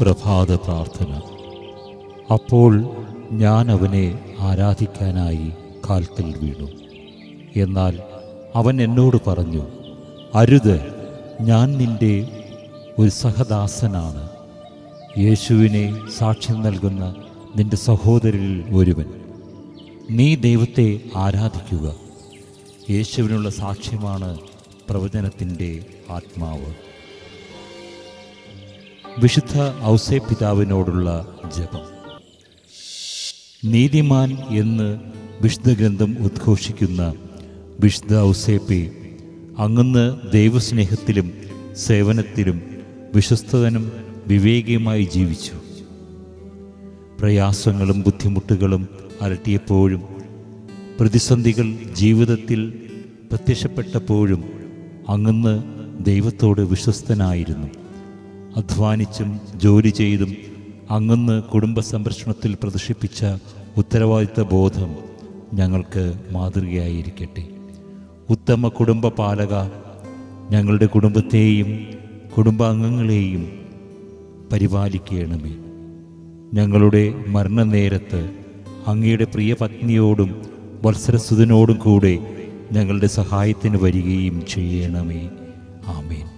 പ്രഭാത പ്രാർത്ഥന. അപ്പോൾ ഞാൻ അവനെ ആരാധിക്കാനായി കാൽക്കൽ വീണു. എന്നാൽ അവൻ എന്നോട് പറഞ്ഞു അരുത് ഞാൻ നിന്റെ ഒരു സഹദാസനാണ്. യേശുവിനെ സാക്ഷ്യം നൽകുന്ന നിന്റെ സഹോദരിൽ ഒരുവൻ. നീ ദൈവത്തെ ആരാധിക്കുക. യേശുവിനുള്ള സാക്ഷ്യമാണ് പ്രവചനത്തിന്റെ ആത്മാവ്. വിശുദ്ധ ഔസേ പിതാവിനോടുള്ള ജപം. നീതിമാൻ എന്ന് വിശുദ്ധ ഗ്രന്ഥം ഉദ്ഘോഷിക്കുന്ന വിശുദ്ധ ഔസേപ്പെ അങ്ങന്ന് ദൈവസ്നേഹത്തിലും സേവനത്തിലും വിശ്വസ്തനും വിവേകിയുമായി ജീവിച്ചു. പ്രയാസങ്ങളും ബുദ്ധിമുട്ടുകളും അലട്ടിയപ്പോഴും പ്രതിസന്ധികൾ ജീവിതത്തിൽ പ്രത്യക്ഷപ്പെട്ടപ്പോഴും അങ്ങന്ന് ദൈവത്തോട് വിശ്വസ്തനായിരുന്നു. അധ്വാനിച്ചും ജോലി ചെയ്തും അങ്ങന്ന് കുടുംബ സംരക്ഷണത്തിൽ പ്രദർശിപ്പിച്ച ഉത്തരവാദിത്ത ബോധം ഞങ്ങൾക്ക് മാതൃകയായിരിക്കട്ടെ. ഉത്തമ കുടുംബ പാലക ഞങ്ങളുടെ കുടുംബത്തെയും കുടുംബാംഗങ്ങളെയും പരിപാലിക്കണമേ. ഞങ്ങളുടെ മരണനേരത്ത് അങ്ങയുടെ പ്രിയ പത്നിയോടും വത്സരസുതനോടും കൂടെ ഞങ്ങളുടെ സഹായത്തിന് വരികയും ചെയ്യണമേ. ആമേൻ.